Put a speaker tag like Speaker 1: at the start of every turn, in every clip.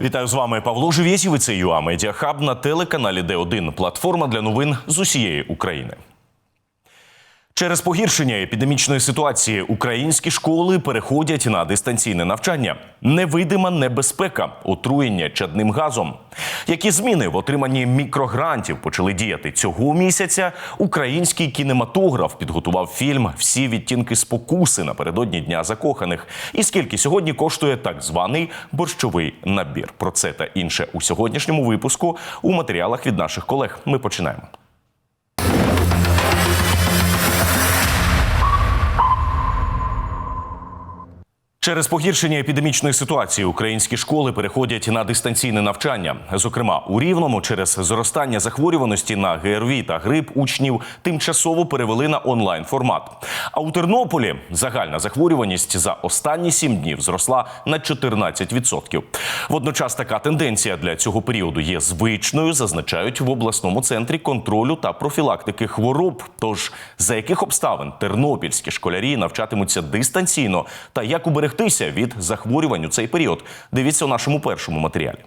Speaker 1: Вітаю з вами Павло Живєсів і це ЮА на телеканалі Д1. Платформа для новин з усієї України. Через погіршення епідемічної ситуації українські школи переходять на дистанційне навчання. Невидима небезпека, отруєння чадним газом. Які зміни в отриманні мікрогрантів почали діяти цього місяця? Український кінематограф підготував фільм Всі відтінки спокуси напередодні дня закоханих. І скільки сьогодні коштує так званий борщовий набір? Про це та інше у сьогоднішньому випуску у матеріалах від наших колег. Ми починаємо. Через погіршення епідемічної ситуації українські школи переходять на дистанційне навчання. Зокрема, у Рівному через зростання захворюваності на ГРВІ та грип учнів тимчасово перевели на онлайн формат. А у Тернополі загальна захворюваність за останні сім днів зросла на 14%. Водночас така тенденція для цього періоду є звичною, зазначають в обласному центрі контролю та профілактики хвороб. Тож за яких обставин тернопільські школярі навчатимуться дистанційно та як уберегтися від захворювань у цей період? Дивіться у нашому першому матеріалі.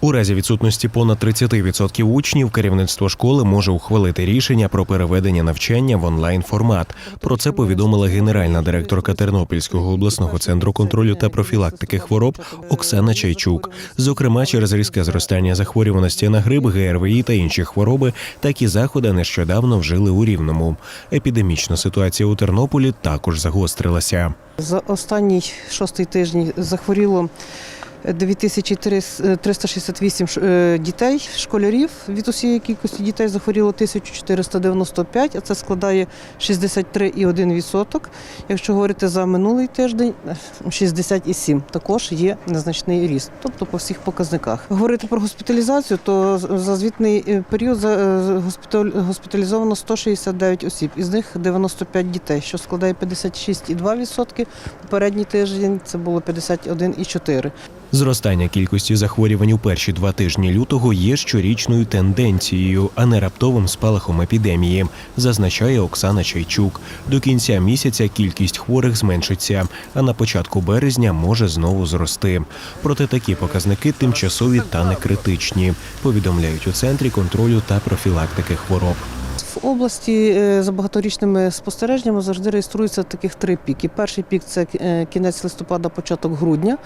Speaker 2: У разі відсутності понад 30% учнів керівництво школи може ухвалити рішення про переведення навчання в онлайн формат. Про це повідомила генеральна директорка Тернопільського обласного центру контролю та профілактики хвороб Оксана Чайчук. Зокрема, через різке зростання захворюваності на грип, ГРВІ та інші хвороби, такі заходи нещодавно вжили у Рівному. Епідемічна ситуація у Тернополі також загострилася.
Speaker 3: За останній шостий тиждень захворіло 9368 ш- е, дітей, школярів. Від усієї кількості дітей захворіло 1495, а це складає 63,1%. Якщо говорити за минулий тиждень, е, 67. Також є незначний ріст, тобто по всіх показниках. Говорити про госпіталізацію, то за звітний е, період е, госпіталізовано 169 осіб, із них 95 дітей, що складає 56,2%. Попередній тиждень це було 51,4%.
Speaker 2: Зростання кількості захворювань у перші два тижні лютого є щорічною тенденцією, а не раптовим спалахом епідемії, зазначає Оксана Чайчук. До кінця місяця кількість хворих зменшиться, а на початку березня може знову зрости. Проте такі показники тимчасові та не критичні, повідомляють у центрі контролю та профілактики хвороб.
Speaker 3: Області е, за багаторічними спостереженнями завжди реєструється таких три піки. Перший пік це е, кінець листопада, початок грудня,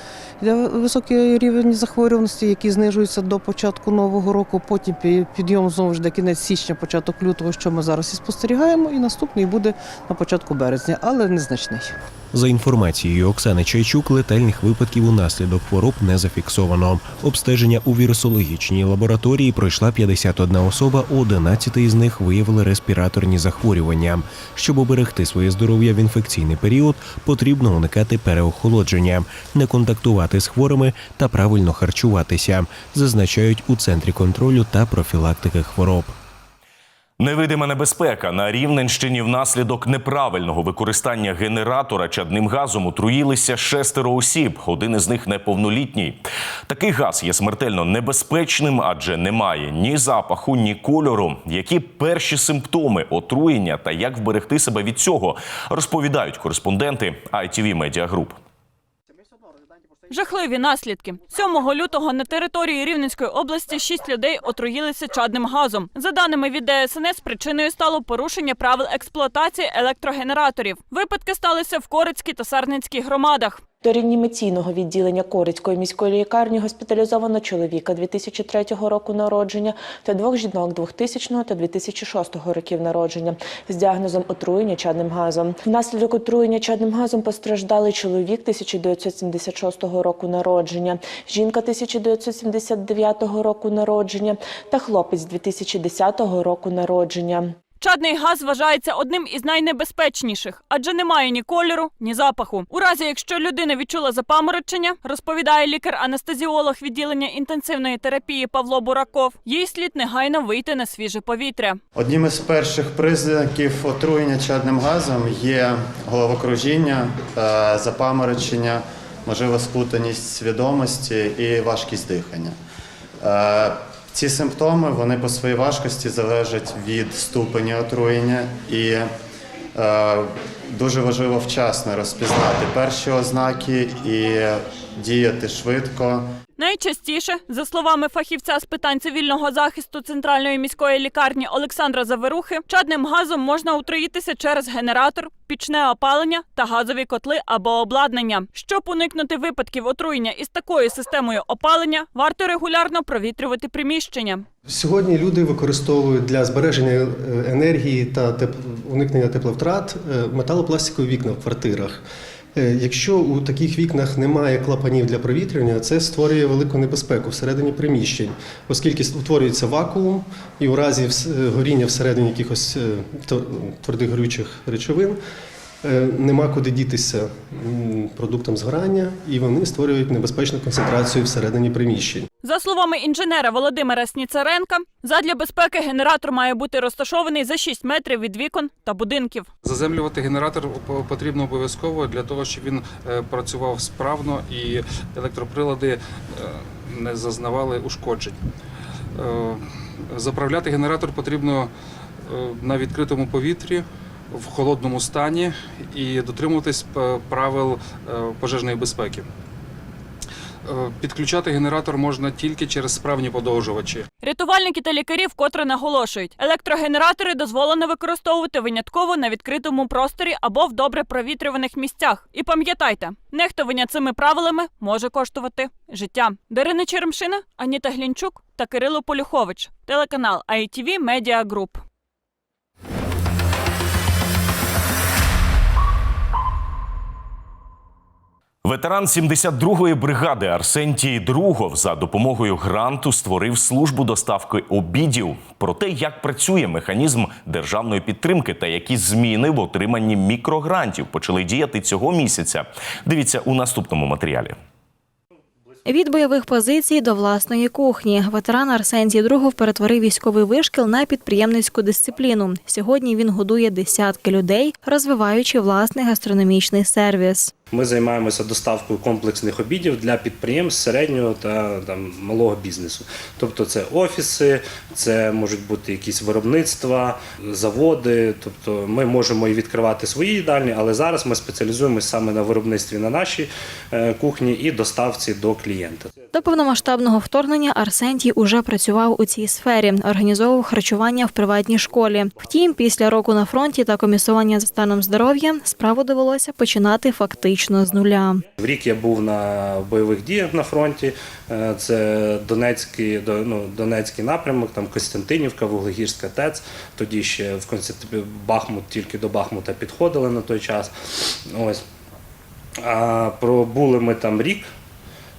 Speaker 3: де високий рівень захворюваності, який знижується до початку нового року. Потім підйом знову ж де кінець січня, початок лютого, що ми зараз і спостерігаємо. І наступний буде на початку березня, але незначний.
Speaker 2: За інформацією Оксани Чайчук, летальних випадків унаслідок хвороб не зафіксовано. Обстеження у вірусологічній лабораторії пройшла 51 особа, у 11 із них виявили респіраторні захворювання. Щоб оберегти своє здоров'я в інфекційний період, потрібно уникати переохолодження, не контактувати з хворими та правильно харчуватися, зазначають у центрі контролю та профілактики хвороб.
Speaker 1: Невидима небезпека на Рівненщині внаслідок неправильного використання генератора чадним газом отруїлися шестеро осіб. Один із них неповнолітній. Такий газ є смертельно небезпечним, адже немає ні запаху, ні кольору. Які перші симптоми отруєння та як вберегти себе від цього, розповідають кореспонденти ITV Media Group.
Speaker 4: Жахливі наслідки 7 лютого на території Рівненської області шість людей отруїлися чадним газом. За даними від ДСНС, причиною стало порушення правил експлуатації електрогенераторів. Випадки сталися в Корицькій та Сарненській громадах.
Speaker 5: До реанімаційного відділення Корицької міської лікарні госпіталізовано чоловіка 2003 року народження та двох жінок 2000 та 2006 років народження з діагнозом отруєння чадним газом. Внаслідок отруєння чадним газом постраждали чоловік 1976 року народження, жінка 1979 року народження та хлопець 2010 року народження.
Speaker 4: Чадний газ вважається одним із найнебезпечніших, адже немає ні кольору, ні запаху. У разі, якщо людина відчула запаморочення, розповідає лікар-анестезіолог відділення інтенсивної терапії Павло Бураков, їй слід негайно вийти на свіже повітря.
Speaker 6: Одним із перших признаків отруєння чадним газом є головокружіння, е, запаморочення, можливо, сплутаність свідомості і важкість дихання. Ці симптоми вони по своїй важкості залежать від ступені отруєння і Е, Дуже важливо вчасно розпізнати перші ознаки і діяти швидко.
Speaker 4: Найчастіше, за словами фахівця з питань цивільного захисту центральної міської лікарні Олександра Заверухи, чадним газом можна отруїтися через генератор, пічне опалення та газові котли або обладнання. Щоб уникнути випадків отруєння із такою системою опалення, варто регулярно провітрювати приміщення.
Speaker 7: Сьогодні люди використовують для збереження е, енергії та уникнення тепловтрат е, металопластикові вікна в квартирах. Е, Якщо у таких вікнах немає клапанів для провітрювання, це створює велику небезпеку всередині приміщень, оскільки утворюється вакуум, і у разі е, горіння всередині якихось е, твердих горючих речовин нема куди дітися продуктам згорання, і вони створюють небезпечну концентрацію всередині приміщень.
Speaker 4: За словами інженера Володимира Сніцаренка, задля безпеки генератор має бути розташований за 6 метрів від вікон та будинків.
Speaker 8: Заземлювати генератор по- потрібно обов'язково для того, щоб він е, працював справно і електроприлади е, не зазнавали ушкоджень. Е, Заправляти генератор потрібно е, на відкритому повітрі в холодному стані і дотримуватись е, правил е, пожежної безпеки. Е, Підключати генератор можна тільки через справні подовжувачі.
Speaker 4: Рятувальники та лікарі вкотре наголошують, електрогенератори дозволено використовувати винятково на відкритому просторі або в добре провітрюваних місцях. І пам'ятайте, нехтування цими правилами може коштувати життя. Дарина Черемшина, Аніта Глінчук та Кирило Полюхович. Телеканал ITV Media Group.
Speaker 1: Ветеран 72-ї бригади Арсентій Другов за допомогою гранту створив службу доставки обідів. Про те, як працює механізм державної підтримки та які зміни в отриманні мікрогрантів почали діяти цього місяця. Дивіться у наступному матеріалі.
Speaker 9: Від бойових позицій до власної кухні ветеран Арсентій Другов перетворив військовий вишкіл на підприємницьку дисципліну. Сьогодні він годує десятки людей, розвиваючи власний гастрономічний сервіс.
Speaker 10: Ми займаємося доставкою комплексних обідів для підприємств середнього та там, малого бізнесу. Тобто це офіси, це можуть бути якісь виробництва, заводи. Тобто ми можемо і відкривати свої їдальні, але зараз ми спеціалізуємося саме на виробництві на нашій е, кухні і доставці до клієнта.
Speaker 9: До повномасштабного вторгнення Арсентій уже працював у цій сфері, організовував харчування в приватній школі. Втім, після року на фронті та комісування за станом здоров'я справу довелося починати фактично з нуля.
Speaker 10: В рік я був на бойових діях на фронті. Е, Це Донецький, до- ну, Донецький напрямок, там Костянтинівка, Вуглегірська ТЕЦ. Тоді ще в Константині Бахмут тільки до Бахмута підходили на той час. Ось. А пробули ми там рік.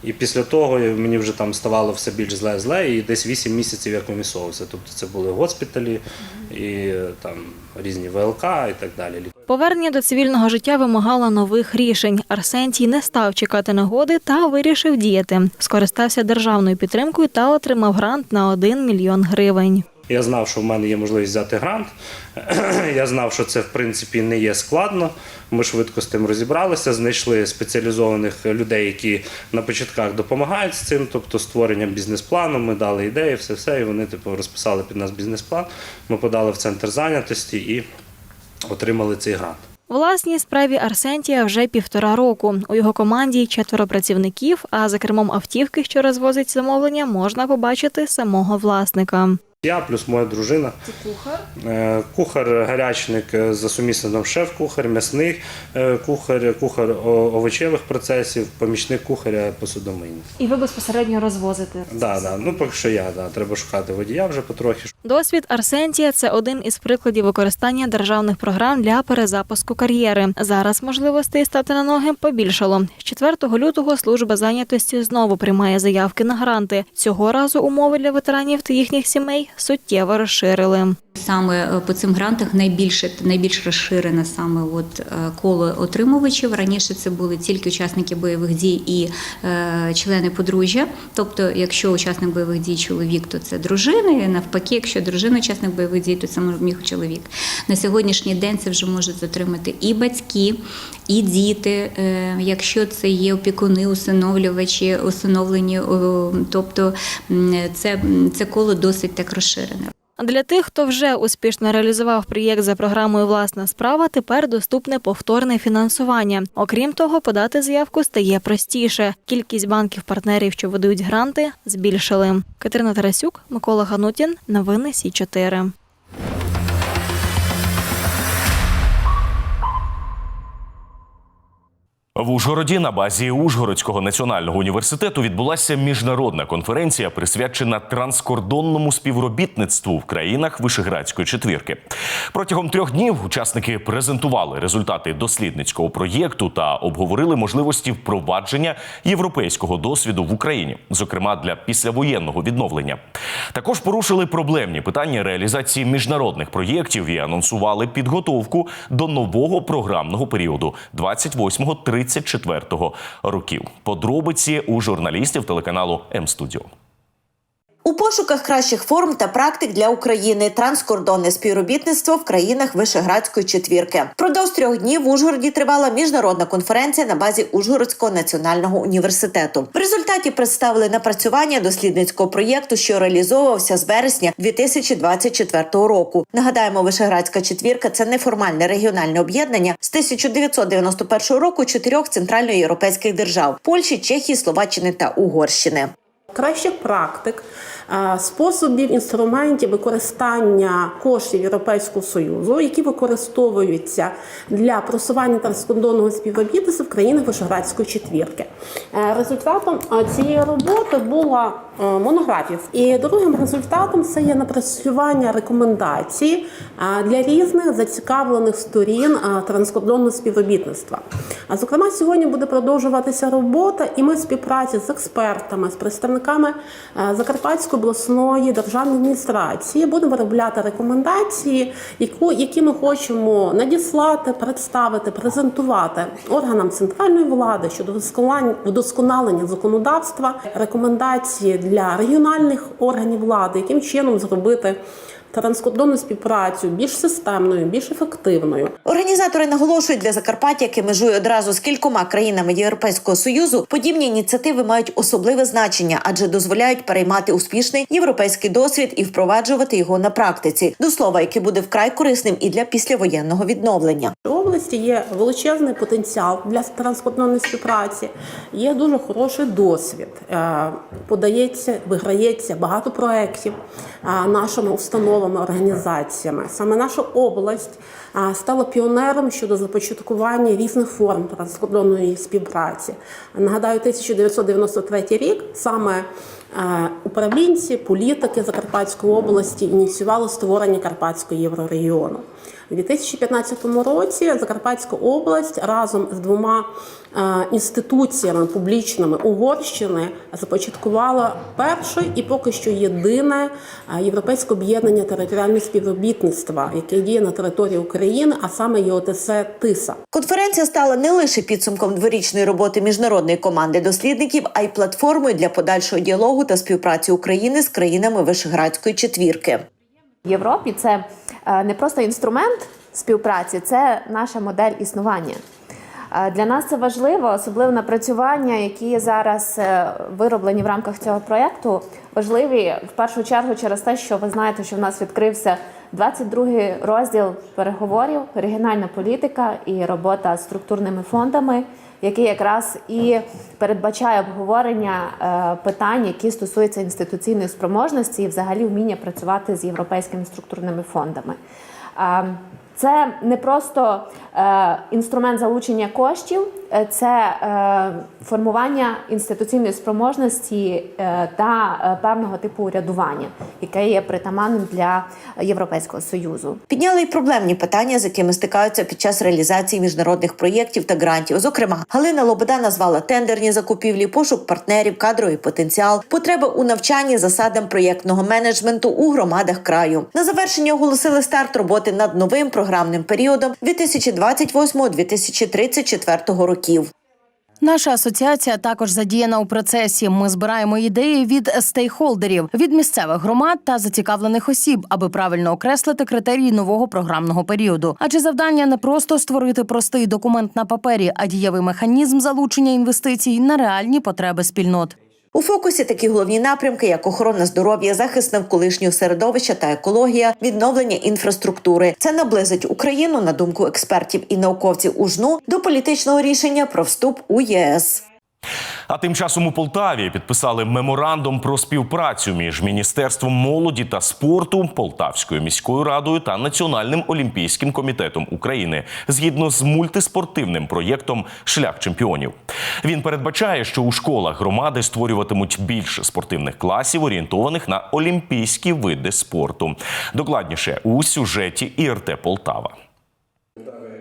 Speaker 10: І після того мені вже там ставало все більш зле-зле, і десь 8 місяців я комісовувався. Тобто це були госпіталі і там різні ВЛК і так далі.
Speaker 9: Повернення до цивільного життя вимагало нових рішень. Арсентій не став чекати нагоди та вирішив діяти. Скористався державною підтримкою та отримав грант на 1 мільйон гривень.
Speaker 10: Я знав, що в мене є можливість взяти грант. Я знав, що це в принципі не є складно. Ми швидко з тим розібралися, знайшли спеціалізованих людей, які на початках допомагають з цим, тобто створенням бізнес-плану. Ми дали ідеї, все все, і вони типу розписали під нас бізнес-план. Ми подали в центр зайнятості і отримали цей грант.
Speaker 9: Власній справі Арсентія вже півтора року. У його команді четверо працівників, а за кермом автівки, що розвозить замовлення, можна побачити самого власника.
Speaker 10: Я плюс моя дружина. Це кухар? Кухар, гарячник е, за сумісництвом шеф-кухар, м'ясний е, кухар, кухар овочевих процесів, помічник кухаря посудомийний.
Speaker 9: І ви безпосередньо розвозите.
Speaker 10: Да, да. Ну поки що я, да. треба шукати водія вже потрохи.
Speaker 9: Досвід Арсентія це один із прикладів використання державних програм для перезапуску кар'єри. Зараз можливостей стати на ноги побільшало. З 4 лютого служба зайнятості знову приймає заявки на гранти. Цього разу умови для ветеранів та їхніх сімей суттєво розширили.
Speaker 11: Саме е, по цим грантах найбільше найбільш розширене саме от е, коло отримувачів. Раніше це були тільки учасники бойових дій і е, члени подружжя. Тобто, якщо учасник бойових дій чоловік, то це дружина. І навпаки, якщо дружина учасник бойових дій, то це міг чоловік. На сьогоднішній день це вже можуть отримати і батьки, і діти. Е, якщо це є опікуни, усиновлювачі, усиновлені, тобто це, це коло досить так розширене.
Speaker 9: А для тих, хто вже успішно реалізував проєкт за програмою Власна справа, тепер доступне повторне фінансування. Окрім того, подати заявку стає простіше. Кількість банків-партнерів, що видають гранти, збільшили. Катерина Тарасюк, Микола Ганутін. Новини Сі 4
Speaker 1: В Ужгороді на базі Ужгородського національного університету відбулася міжнародна конференція, присвячена транскордонному співробітництву в країнах Вишеградської четвірки. Протягом трьох днів учасники презентували результати дослідницького проєкту та обговорили можливості впровадження європейського досвіду в Україні, зокрема для післявоєнного відновлення. Також порушили проблемні питання реалізації міжнародних проєктів і анонсували підготовку до нового програмного періоду 28-34 років. Подробиці у журналістів телеканалу М-студіо.
Speaker 12: У пошуках кращих форм та практик для України транскордонне співробітництво в країнах Вишеградської четвірки. Продовж трьох днів в Ужгороді тривала міжнародна конференція на базі Ужгородського національного університету. В результаті представили напрацювання дослідницького проєкту, що реалізовувався з вересня 2024 року. Нагадаємо, Вишеградська четвірка це неформальне регіональне об'єднання з 1991 року чотирьох центральноєвропейських держав Польщі, Чехії, Словаччини та Угорщини.
Speaker 13: кращих практик, способів інструментів використання коштів Європейського союзу, які використовуються для просування транскордонного співробітництва в країнах Вишеградської четвірки. Е, Результатом е, цієї роботи була е, монографія. І другим результатом це є напрацювання рекомендацій е, для різних зацікавлених сторін е, транскордонного співробітництва. А зокрема, сьогодні буде продовжуватися робота, і ми в співпраці з експертами, з представниками Закарпатської обласної державної адміністрації будемо виробляти рекомендації, які ми хочемо надіслати, представити, презентувати органам центральної влади щодо вдосконалення законодавства, рекомендації для регіональних органів влади, яким чином зробити транскордонну співпрацю більш системною, більш ефективною.
Speaker 12: Організатори наголошують для Закарпаття, яке межує одразу з кількома країнами Європейського союзу, подібні ініціативи мають особливе значення, адже дозволяють переймати успішний європейський досвід і впроваджувати його на практиці. До слова, який буде вкрай корисним і для післявоєнного відновлення.
Speaker 13: Області є величезний потенціал для транскордонної співпраці. Є дуже хороший досвід. Е, Подається, виграється багато проєктів е, нашими установами, організаціями. Саме наша область стала піонером щодо започаткування різних форм транскордонної співпраці. Нагадаю, 1993 рік саме управлінці, політики Закарпатської області ініціювали створення Карпатського єврорегіону. У 2015 році Закарпатська область разом з двома е, інституціями публічними Угорщини започаткувала перше і поки що єдине е, європейське об'єднання територіального співробітництва, яке діє на території України, а саме ЄОТС ТИСА.
Speaker 12: Конференція стала не лише підсумком дворічної роботи міжнародної команди дослідників, а й платформою для подальшого діалогу та співпраці України з країнами Вишеградської четвірки.
Speaker 14: Європі це е, не просто інструмент співпраці, це наша модель існування. Е, Для нас це важливо, особливо напрацювання, які зараз е, вироблені в рамках цього проєкту, важливі в першу чергу через те, що ви знаєте, що в нас відкрився 22-й розділ переговорів, регіональна політика і робота з структурними фондами, який якраз і передбачає обговорення е, питань, які стосуються інституційної спроможності і взагалі вміння працювати з європейськими структурними фондами. Е, Це не просто е, інструмент залучення коштів, це е, формування інституційної спроможності е, та е, певного типу урядування, яке є притаманним для Європейського союзу.
Speaker 12: Підняли й проблемні питання, з якими стикаються під час реалізації міжнародних проєктів та грантів. Зокрема, Галина Лобода назвала тендерні закупівлі, пошук партнерів, кадровий потенціал, потреби у навчанні засадам проєктного менеджменту у громадах краю. На завершення оголосили старт роботи над новим програмним періодом 2028-2034 років.
Speaker 15: Наша асоціація також задіяна у процесі. Ми збираємо ідеї від стейхолдерів, від місцевих громад та зацікавлених осіб, аби правильно окреслити критерії нового програмного періоду. Адже завдання не просто створити простий документ на папері, а дієвий механізм залучення інвестицій на реальні потреби спільнот.
Speaker 12: У фокусі такі головні напрямки, як охорона здоров'я, захист навколишнього середовища та екологія, відновлення інфраструктури. Це наблизить Україну, на думку експертів і науковців УЖНУ, до політичного рішення про вступ у ЄС.
Speaker 1: А тим часом у Полтаві підписали меморандум про співпрацю між Міністерством молоді та спорту, Полтавською міською радою та Національним олімпійським комітетом України згідно з мультиспортивним проєктом Шлях чемпіонів. Він передбачає, що у школах громади створюватимуть більше спортивних класів, орієнтованих на олімпійські види спорту. Докладніше у сюжеті ІРТ Полтава.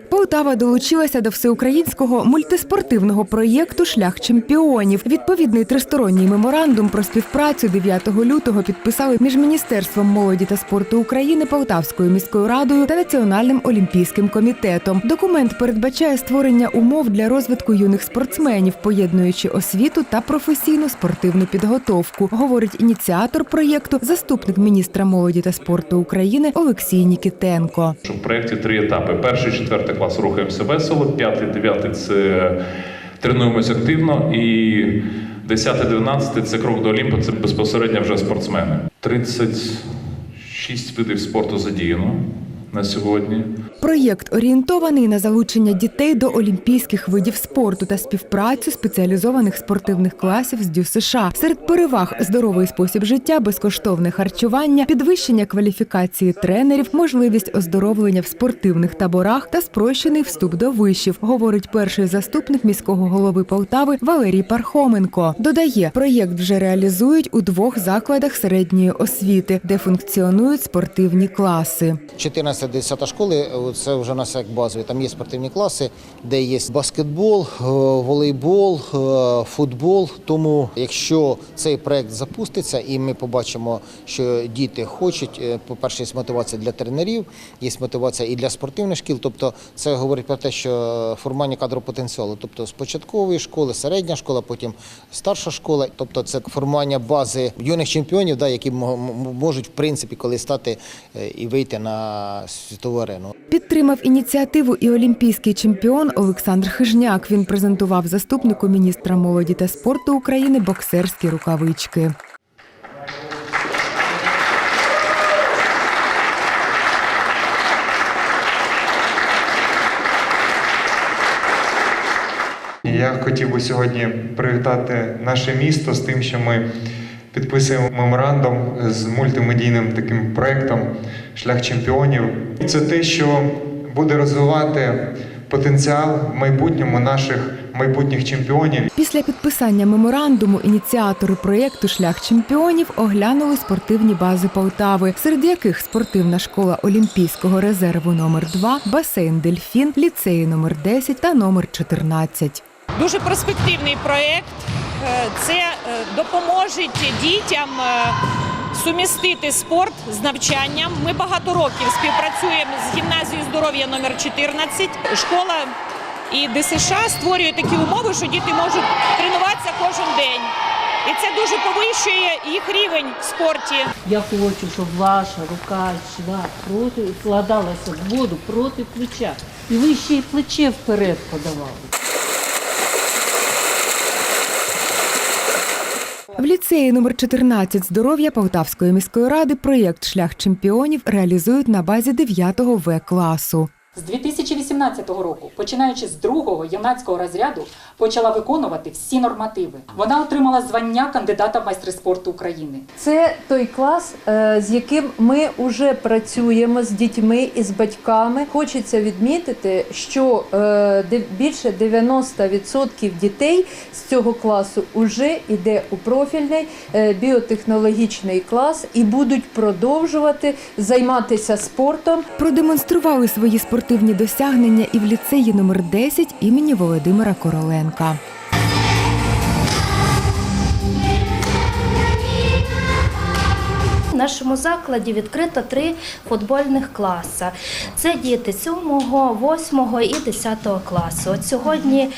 Speaker 16: Полтава долучилася до всеукраїнського мультиспортивного проєкту Шлях чемпіонів. Відповідний тристоронній меморандум про співпрацю 9 лютого підписали між Міністерством молоді та спорту України, Полтавською міською радою та Національним олімпійським комітетом. Документ передбачає створення умов для розвитку юних спортсменів, поєднуючи освіту та професійну спортивну підготовку, говорить ініціатор проєкту, заступник міністра молоді та спорту України Олексій Нікітенко.
Speaker 17: В проєкті три етапи. Перший, четвертий клас рухаємося весело, п'ятий, дев'ятий це тренуємося активно, і 10-12 це крок до Олімпу, це безпосередньо вже спортсмени. 36 видів спорту задіяно на сьогодні.
Speaker 16: Проєкт орієнтований на залучення дітей до олімпійських видів спорту та співпрацю спеціалізованих спортивних класів з ДЮСШ. США. Серед переваг здоровий спосіб життя, безкоштовне харчування, підвищення кваліфікації тренерів, можливість оздоровлення в спортивних таборах та спрощений вступ до вишів, говорить перший заступник міського голови Полтави Валерій Пархоменко. Додає, проєкт вже реалізують у двох закладах середньої освіти, де функціонують спортивні класи.
Speaker 18: 14-10 школи е, це вже у нас як базові. Там є спортивні класи, де є баскетбол, е, волейбол, е, футбол. Тому, якщо цей проект запуститься, і ми побачимо, що діти хочуть, е, по-перше, є мотивація для тренерів, є мотивація і для спортивних шкіл. Тобто, це говорить про те, що формування кадрового потенціалу, тобто з початкової школи, середня школа, потім старша школа. Тобто, це формування бази юних чемпіонів, да, які можуть в принципі коли стати і вийти на світову арену.
Speaker 16: Підтримав ініціативу і олімпійський чемпіон Олександр Хижняк. Він презентував заступнику міністра молоді та спорту України боксерські рукавички.
Speaker 19: Я хотів би сьогодні привітати наше місто з тим, що ми підписуємо меморандум з мультимедійним таким проєктом Шлях чемпіонів. І Це те, що буде розвивати потенціал в майбутньому наших майбутніх чемпіонів.
Speaker 16: Після підписання меморандуму ініціатори проєкту Шлях чемпіонів оглянули спортивні бази Полтави, серед яких спортивна школа Олімпійського резерву номер 2 басейн Дельфін, ліцеї номер 10 та номер 14.
Speaker 20: Дуже перспективний проєкт. Е, Це е, допоможе дітям е, сумістити спорт з навчанням. Ми багато років співпрацюємо з гімназією здоров'я номер 14 Школа і ДСШ створює такі умови, що діти можуть тренуватися кожен день. І це дуже повищує їх рівень в спорті.
Speaker 21: Я хочу, щоб ваша рука йшла проти, вкладалася в воду проти плеча. І ви ще й плече вперед подавали.
Speaker 16: В ліцеї номер 14 здоров'я Полтавської міської ради проєкт Шлях чемпіонів реалізують на базі 9 В класу.
Speaker 22: З 2018 року, починаючи з другого юнацького розряду, почала виконувати всі нормативи. Вона отримала звання кандидата в майстри спорту України.
Speaker 23: Це той клас, е, з яким ми вже працюємо з дітьми і з батьками. Хочеться відмітити, що е, більше 90% дітей з цього класу вже йде у профільний е, біотехнологічний клас і будуть продовжувати займатися спортом.
Speaker 16: Продемонстрували свої спортивні досягнення і в ліцеї номер 10 імені Володимира Короленка.
Speaker 24: Нашому закладі відкрито три футбольних класи. Це діти 7, 8 і 10 класу. От сьогодні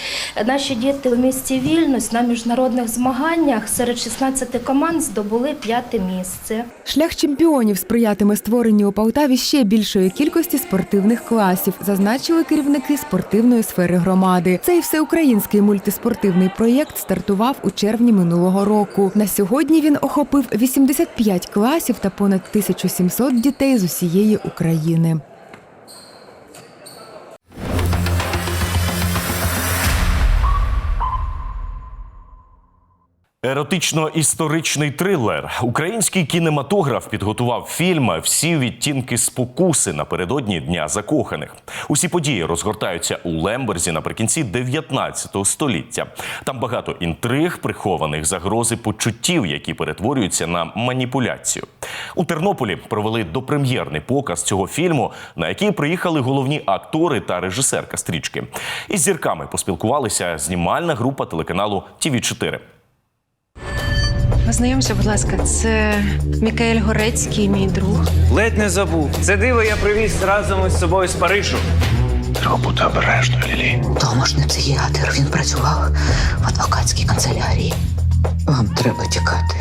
Speaker 24: наші діти у місті Вільнюс на міжнародних змаганнях серед 16 команд здобули п'яте місце.
Speaker 16: Шлях чемпіонів сприятиме створенню у Полтаві ще більшої кількості спортивних класів, зазначили керівники спортивної сфери громади. Цей всеукраїнський мультиспортивний проєкт стартував у червні минулого року. На сьогодні він охопив 85 класів та понад 1700 дітей з усієї України.
Speaker 1: Еротично-історичний трилер. Український кінематограф підготував фільм Всі відтінки спокуси напередодні Дня закоханих. Усі події розгортаються у Лемберзі наприкінці 19 століття. Там багато інтриг, прихованих загрози почуттів, які перетворюються на маніпуляцію. У Тернополі провели допрем'єрний показ цього фільму, на який приїхали головні актори та режисерка стрічки. Із зірками поспілкувалися знімальна група телеканалу ТІВІ 4
Speaker 25: Знайомся, будь ласка, це Мікаель Горецький, мій друг.
Speaker 26: Ледь не забув. Це диво я привіз разом із собою з Парижу. Треба бути обережною, Лілі.
Speaker 27: Томаш не психіатр, він працював в адвокатській канцелярії. Вам треба тікати.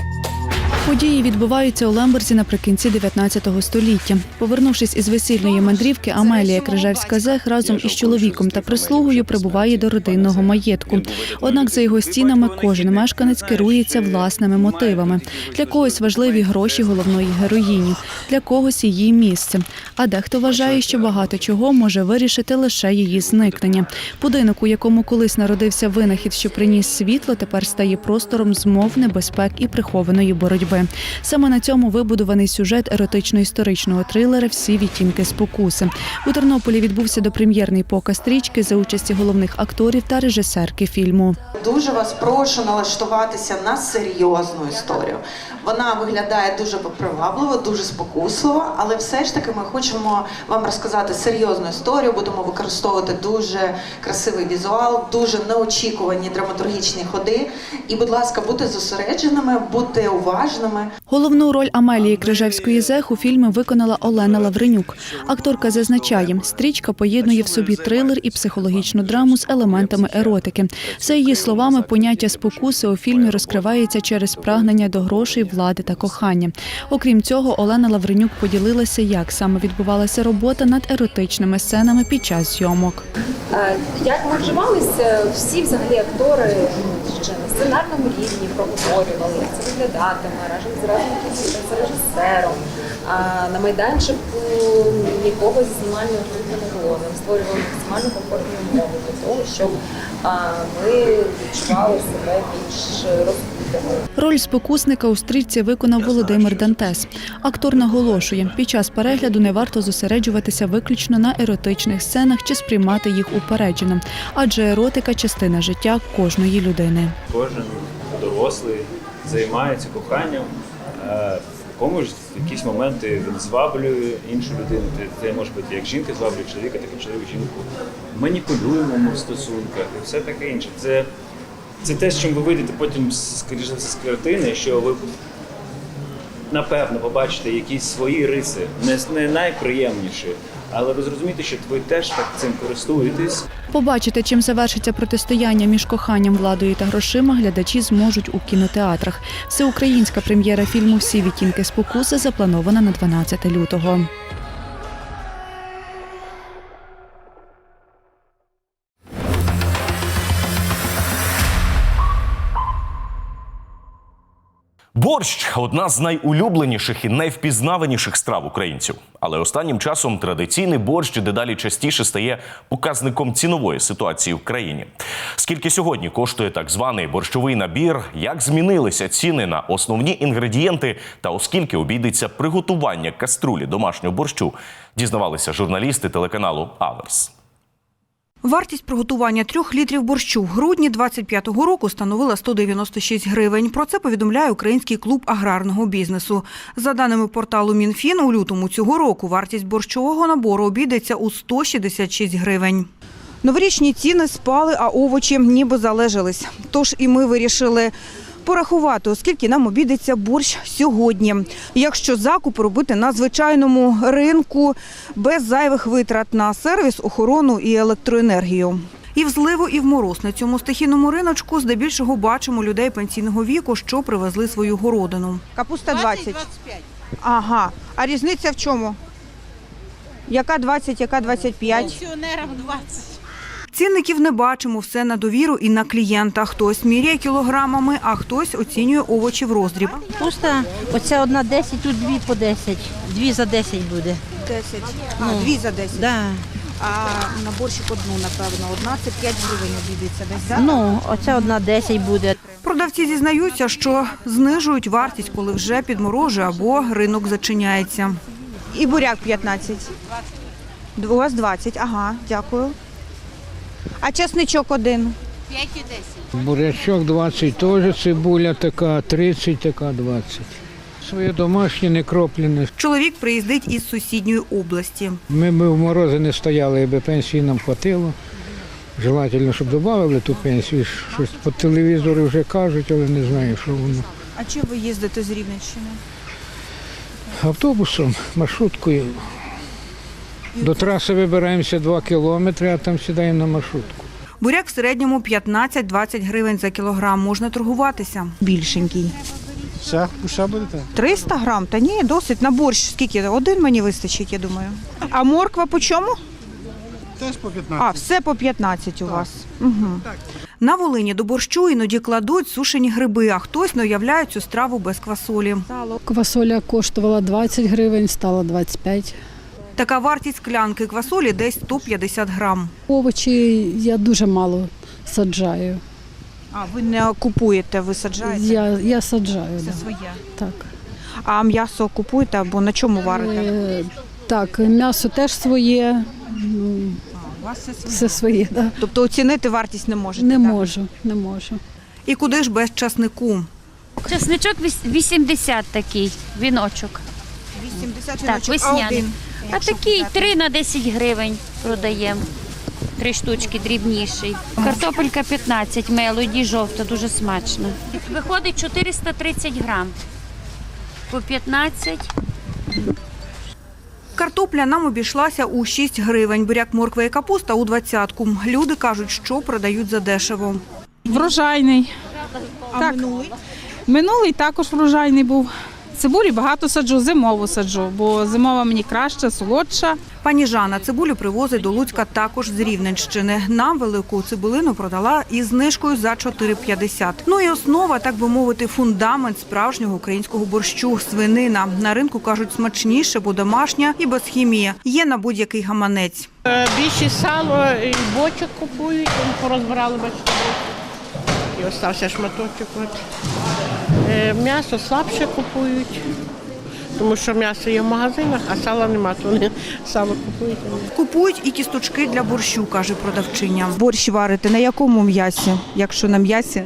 Speaker 28: Події відбуваються у Лемберзі наприкінці 19 століття. Повернувшись із весільної мандрівки, Амелія Крижевська Зех разом із чоловіком та прислугою прибуває до родинного маєтку. Однак за його стінами кожен мешканець керується власними мотивами. Для когось важливі гроші головної героїні, для когось її місце. А дехто вважає, що багато чого може вирішити лише її зникнення. Будинок, у якому колись народився винахід, що приніс світло, тепер стає простором змов, небезпек і прихованої боротьби. Саме на цьому вибудований сюжет еротично-історичного трилера Всі відтінки спокуси. У Тернополі відбувся допрем'єрний показ стрічки за участі головних акторів та режисерки фільму.
Speaker 29: Дуже вас прошу налаштуватися на серйозну історію. Вона виглядає дуже привабливо, дуже спокусливо, але все ж таки ми хочемо вам розказати серйозну історію. Будемо використовувати дуже красивий візуал, дуже неочікувані драматургічні ходи. І, будь ласка, будьте зосередженими, будьте уважними.
Speaker 28: Головну роль Амелії Крижевської Зех у фільмі виконала Олена Лавренюк. Акторка зазначає, стрічка поєднує в собі трилер і психологічну драму з елементами еротики. За її словами, поняття спокуси у фільмі розкривається через прагнення до грошей, влади та кохання. Окрім цього, Олена Лавренюк поділилася, як саме відбувалася робота над еротичними сценами під час зйомок.
Speaker 30: Е, Як ми вживалися, всі взагалі актори ну, вже на сценарному рівні проговорювали, як це виглядатиме разом з разом з режисером. А на майданчику нікого з знімальної групи не було. Ми створювали максимально комфортні умови для того, щоб ми відчували себе більш розкритими.
Speaker 28: Роль спокусника у стрічці виконав Володимир Дантес. Актор наголошує, під час перегляду не варто зосереджуватися виключно на еротичних сценах чи сприймати їх упереджено, адже еротика частина життя кожної людини.
Speaker 31: Кожен дорослий займається коханням. е, Комусь в якісь моменти він зваблює іншу людину. Це- може бути як жінка зваблює чоловіка, так і чоловік жінку. Маніпулюємо в стосунках і все таке інше. Це, це те, з чим ви вийдете потім, скоріше за все, з картини, що ви напевно побачите якісь свої риси, не найприємніші, але ви зрозумієте, що ви теж так цим користуєтесь.
Speaker 28: Побачити, чим завершиться протистояння між коханням, владою та грошима, глядачі зможуть у кінотеатрах. Всеукраїнська прем'єра фільму Всі відтінки спокуси запланована на 12 лютого.
Speaker 1: Борщ одна з найулюбленіших і найвпізнаваніших страв українців. Але останнім часом традиційний борщ дедалі частіше стає показником цінової ситуації в країні. Скільки сьогодні коштує так званий борщовий набір, як змінилися ціни на основні інгредієнти, та оскільки обійдеться приготування каструлі домашнього борщу, дізнавалися журналісти телеканалу Аверс.
Speaker 32: Вартість приготування трьох літрів борщу в грудні 25-го року становила 196 гривень. Про це повідомляє Український клуб аграрного бізнесу. За даними порталу Мінфін, у лютому цього року вартість борщового набору обійдеться у 166 гривень. Новорічні ціни спали, а овочі ніби залежались. Тож і ми вирішили Порахувати, оскільки нам обійдеться борщ сьогодні. Якщо закуп робити на звичайному ринку без зайвих витрат на сервіс, охорону і електроенергію. І в зливу, і в мороз на цьому стихійному риночку здебільшого бачимо людей пенсійного віку, що привезли свою городину. Капуста 20. Ага. А різниця в чому? Яка 20, яка 25?
Speaker 20: Пенсіонерам 20.
Speaker 32: Цінників не бачимо, все на довіру і на клієнта. Хтось міряє кілограмами, а хтось оцінює овочі в роздріб.
Speaker 33: Пуста, оця одна 10, тут дві по 10. Дві за 10 буде.
Speaker 32: 10.
Speaker 33: Ну,
Speaker 32: А, дві за 10.
Speaker 33: Да.
Speaker 32: А на борщик одну, напевно, одна це 5 гривень обійдеться десь, так?
Speaker 33: Ну, оця одна 10 буде.
Speaker 32: Продавці зізнаються, що знижують вартість, коли вже підморожує або ринок зачиняється. І буряк 15. У вас 20, ага, дякую. А чесничок один.
Speaker 20: 5 і 10.
Speaker 34: Бурячок 20 теж, цибуля така, 30 така 20. Своє домашнє не кроплене.
Speaker 32: Чоловік приїздить із сусідньої області.
Speaker 34: Ми б в морози не стояли, якби пенсії нам хватило. Желательно, щоб додали ту пенсію. Щось по телевізору вже кажуть, але не знаю, що воно.
Speaker 32: А чим ви їздите з Рівненщини?
Speaker 34: Автобусом, маршруткою. До траси вибираємося 2 кілометри, а там сідаємо на маршрутку.
Speaker 32: Буряк в середньому 15-20 гривень за кілограм. Можна торгуватися. Більшенький.
Speaker 34: Все, ще будете?
Speaker 32: 300 грам? Та ні, досить. На борщ скільки? Один мені вистачить, я думаю. А морква по чому?
Speaker 34: Теж по 15.
Speaker 32: А, все по 15 у вас. Угу. На Волині до борщу іноді кладуть сушені гриби, а хтось не уявляє цю страву без квасолі.
Speaker 35: Квасоля коштувала 20 гривень, стала 25.
Speaker 32: Така вартість склянки квасолі десь 150 грам.
Speaker 35: Овочі я дуже мало саджаю.
Speaker 32: А ви не купуєте, ви саджаєте?
Speaker 35: Я, я саджаю.
Speaker 32: Це
Speaker 35: да.
Speaker 32: своє.
Speaker 35: Так.
Speaker 32: А м'ясо купуєте або на чому варите?
Speaker 35: Е, так, м'ясо теж своє. Ну,
Speaker 32: У вас все своє.
Speaker 35: все своє, да.
Speaker 32: Тобто оцінити вартість не можете?
Speaker 35: Не
Speaker 32: так?
Speaker 35: можу, не можу.
Speaker 32: І куди ж без часнику?
Speaker 36: Чесничок віс- 80 такий, віночок.
Speaker 32: 80
Speaker 36: Так, весняний. А такий 3 на 10 гривень продаємо. Три штучки дрібніший. Картопелька 15, мелоді жовта, дуже смачна. Виходить 430 грам. По 15.
Speaker 32: Картопля нам обійшлася у 6 гривень, буряк, морква і капуста у двадцятку. Люди кажуть, що продають за дешево.
Speaker 37: Врожайний.
Speaker 32: А
Speaker 37: так.
Speaker 32: минулий?
Speaker 37: Минулий також врожайний був. Цибулі багато саджу, зимову саджу, бо зимова мені краща, солодша.
Speaker 32: Пані Жанна цибулю привозить до Луцька також з Рівненщини. Нам велику цибулину продала із знижкою за 4,50. Ну і основа, так би мовити, фундамент справжнього українського борщу – свинина. На ринку кажуть смачніше, бо домашня і без хімії. Є на будь-який гаманець.
Speaker 21: Е, Більше сало і бочок купують, порозбирали бачите. І остався шматочок. От. М'ясо слабше купують, тому що м'ясо є в магазинах, а сала нема, то вони сало купують.
Speaker 32: Купують і кісточки для борщу, каже продавчиня. Борщ варите на якому м'ясі? Якщо на м'ясі?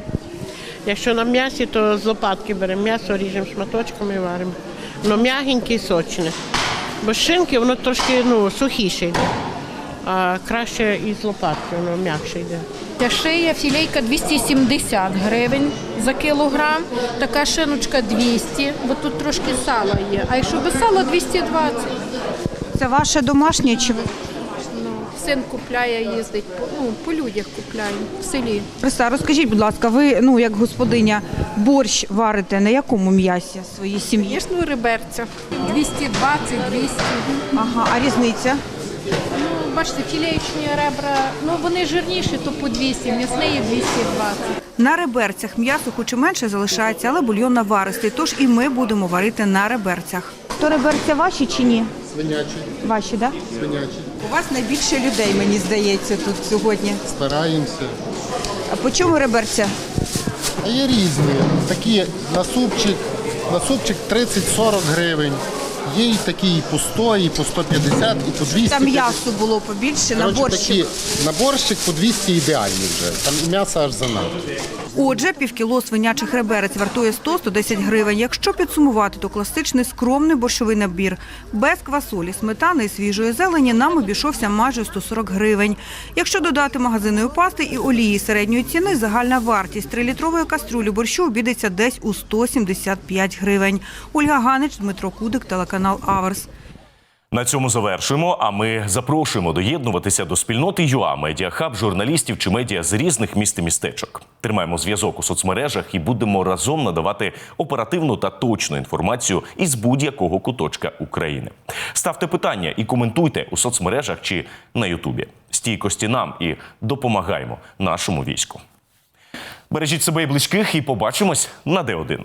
Speaker 21: Якщо на м'ясі, то з лопатки беремо м'ясо, ріжемо шматочками і варимо. Воно м'ягеньке і сочне. Бо шинки воно трошки ну, сухіше йде, а краще із лопатки, воно м'якше йде.
Speaker 38: Ця шия філейка 270 гривень за кілограм, така шиночка 200, бо тут трошки сала є. А якщо без сала 220.
Speaker 32: Це ваше домашнє чи ви?
Speaker 38: Ну, син купляє, їздить, ну, по людях купляє в селі.
Speaker 32: Христа, розкажіть, будь ласка, ви ну як господиня борщ варите на якому м'ясі своїй сім'ї?
Speaker 38: Звісно, реберця. 220, 200.
Speaker 32: Ага, а різниця?
Speaker 38: Бачите, філеєчні ребра, ну вони жирніші, то по 200, м'ясні є 220.
Speaker 32: На реберцях м'ясо хоч і менше залишається, але бульйон наваристий, тож і ми будемо варити на реберцях. То реберця ваші чи ні?
Speaker 39: Свинячі.
Speaker 32: Ваші, так?
Speaker 39: Свинячі.
Speaker 32: У вас найбільше людей, мені здається, тут сьогодні.
Speaker 39: Стараємося.
Speaker 32: А по чому реберця?
Speaker 39: А є різні. Такі на супчик, на супчик 30-40 гривень. Є і такі і по 100, і по 150, і по 200.
Speaker 32: Там м'ясо було побільше на
Speaker 39: Коротше,
Speaker 32: борщик.
Speaker 39: такі на борщик по 200 ідеальні вже. Там і м'ясо аж занадто.
Speaker 32: Отже, півкіло свинячих реберець вартує 100-110 гривень. Якщо підсумувати, то класичний скромний борщовий набір без квасолі, сметани і свіжої зелені нам обійшовся майже 140 гривень. Якщо додати магазинної пасти і олії середньої ціни, загальна вартість трилітрової каструлі борщу обійдеться десь у 175 гривень. Ольга Ганич, Дмитро Кудик, телеканал Аверс.
Speaker 1: На цьому завершуємо. А ми запрошуємо доєднуватися до спільноти ЮА медіахаб журналістів чи медіа з різних міст і містечок. Тримаємо зв'язок у соцмережах і будемо разом надавати оперативну та точну інформацію із будь-якого куточка України. Ставте питання і коментуйте у соцмережах чи на Ютубі. Стійкості нам і допомагаємо нашому війську. Бережіть себе і близьких, і побачимось на Д1.